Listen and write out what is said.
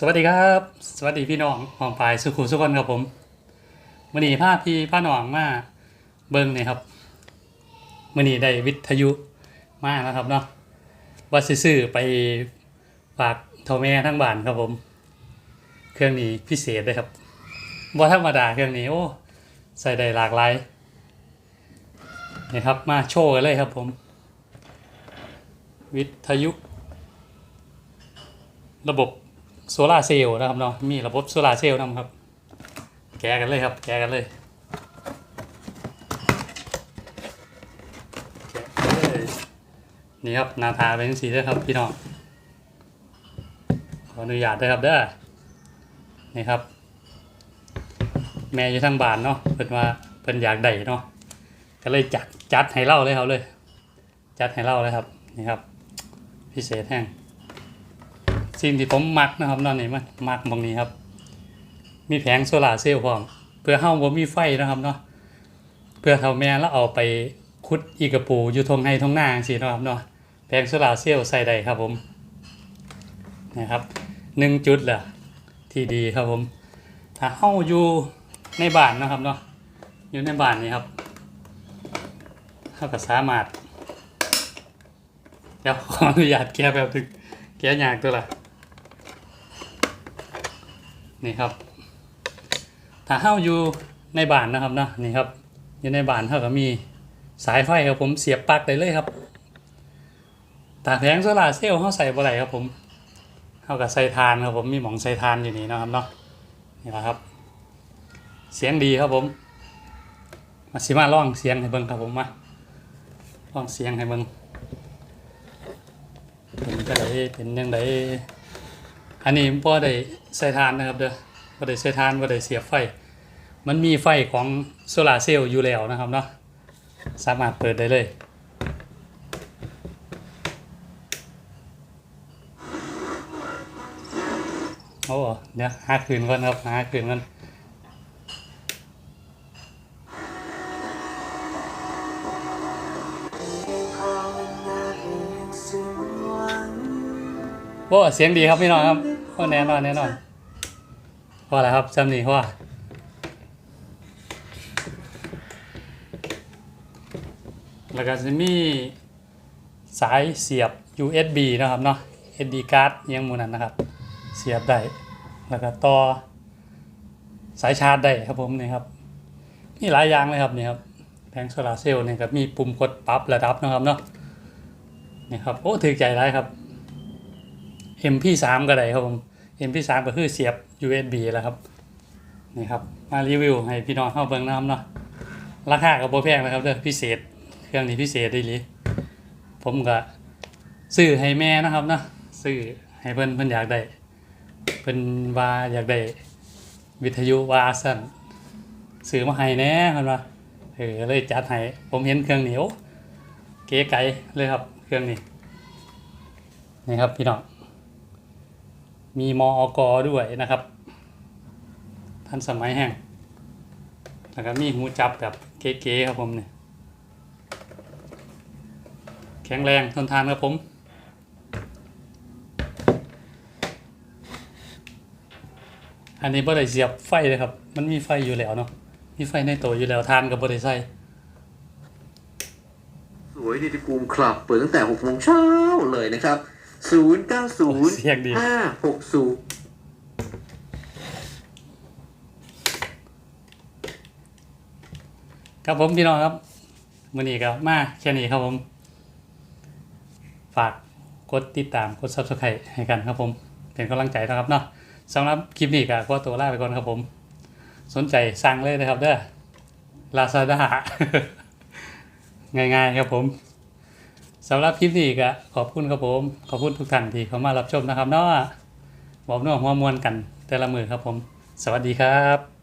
สวัสดีครับ สวัสดีพี่น้องหอมปลายสุขุสุขคนครับผมมื่อนี้พาพี่พาน้องมาเบิ้งเนี่ยครับมื่อนี้ได้วิทยุมาแล้วครับเนาะว่าซื้อไปฝากท่าแม่ทั้งบ้านครับผม เครื่องนี้พิเศษเลยครับบ่ธรรมดาเครื่องนี้โอ้ใส่ได้หลากหลายนี่ครับมาโชว์กันเลยครับผม วิทยุ ระบบ โซลาเซลล์นะครับเนาะมีระบบโซลาเซลล์นะครับ แกะกันเลยครับ แกะกันเลยนี่ครับหนาตาเป็นสีด้วยครับพี่น้องขออนุญาตด้วยครับเด้อนี่ครับ แม่อยู่ทางบ้านเนาะเพิ่นว่าเพิ่นอยากได้เนาะก็เลยจัดจัดให้เล่าเลยครับเลย จัดให้เล่าเลยครับนี่ครับ พิเศษแห้ง สิ่งที่ผมมักนะครับนอนนี่มันมักตรงนี้ครับ มีแผงโซลาร์เซลล์พร้อมเพื่อเฮาบ่มีไฟนะครับเนาะเพื่อเท่าแม่แล้วเอาไปขุดอีกระปูอยู่ทงไห้ทงหน้างซี่เนาะครับเนาะแผงโซลาร์เซลล์ใส่ได้ครับผมนะครับหนึ่งจุดแหละที่ดีครับผม ถ้าเฮาอยู่ในบ้านนะครับเนาะอยู่ในบ้านนี่ครับเฮาก็สามารถเดี๋ยวขออนุญาตแก้แบบนึงแกะยากตัวละ นี่ครับ ถ้าเฮ้าอยู่ในบ้านนะครับนะนี่ครับอยู่ในบ้านเท่ากับมีสายไฟครับผมเสียบปลั๊กได้เลยครับตาแผงโซลาเซลล์เขาใส่บ่ได้ครับผมเขากับใส่ทานครับผมมีหมองใส่ทานอยู่นี่นะครับเนาะนี่แหละครับ เสียงดีครับผม มาสิมาล่องเสียงให้เบิ่งครับผมมาล่องเสียงให้เบิ่งเป็นก็ได้เป็นยังไง อันนี้บ่ได้ใส่ทานนะครับเด้อบ่ได้ใส่ทานบ่ได้เสียบไฟ มันมีไฟของโซลาร์เซลล์อยู่แล้วนะครับเนาะสามารถเปิดได้เลยโอ้เดี๋ยวหาคืนก่อนครับหาคืนก่อนโอ้เสียงดีครับพี่น้องครับ โอ้แน่นอนแน่นอนพอแล้วครับจำนี่พอแล้วก็จะมีสายเสียบ USB นะครับเนาะ SD card ยังมูนั้นนะครับ เสียบได้ แล้วก็ต่อสายชาร์จได้ครับผมนี่ครับมีหลายอย่างเลยครับนี่ครับแผงโซลาเซลล์นี่ครับมีปุ่มกดปรับระดับนะครับเนาะนี่ครับ โอ้ถือใจร้ครับ MP3 ก็ได้ครับผม MP3 ก็คือเสียบ USB แล้วครับ นี่ครับ มารีวิวให้พี่น้องเข้าเบิ่งนะครับเนาะ ราคาก็บ่แพงนะครับเด้อพิเศษ เครื่องนี้พิเศษดีหลีผมก็ซื้อให้แม่นะครับเนาะ ซื้อให้เพิ่นเพิ่นอยากได้เป็นว่าอยากได้วิทยุว่าสั่นซื้อมาให้แน่เพิ่นว่าเออเลยจัดให้ ผมเห็นเครื่องนี้โอ้เก๋ไก๋เลยครับ เครื่องนี้นี่ครับพี่น้อง มีมออกด้วยนะครับทันสมัยแห้งแล้วก็มีหูจับแบบเก๋ๆครับผมเนี่ยแข็งแรงทนทานครับผมอันนี้บ่ได้เสียบไฟเลยครับ มันมีไฟอยู่แล้วเนาะ มีไฟในตัวอยู่แล้วทานกับบ่ได้ใส่สวยดีดีภูมคลับ เปิดตั้งแต่6โมงเช้าเลยนะครับ 0 9 0เสียงดี5 6 0ครับผมพี่น้องครับมื้อนี้ก็มาแค่นี้ครับผม ฝากกดติดตามกด Subscribe ให้กันครับผม เป็นกำลังใจนะครับเนาะสำหรับคลิปนี้ก็ขอตัวลาไปก่อนครับผม สนใจสั่งเลยนะครับเด้อ Lazada ง่ายๆครับผม สำหรับคลิปนี้ก็ขอบคุณครับผม ขอบคุณทุกท่านที่เข้ามารับชมนะครับเนาะบอกน้องหัวมวนกันแต่ละมือครับผม สวัสดีครับ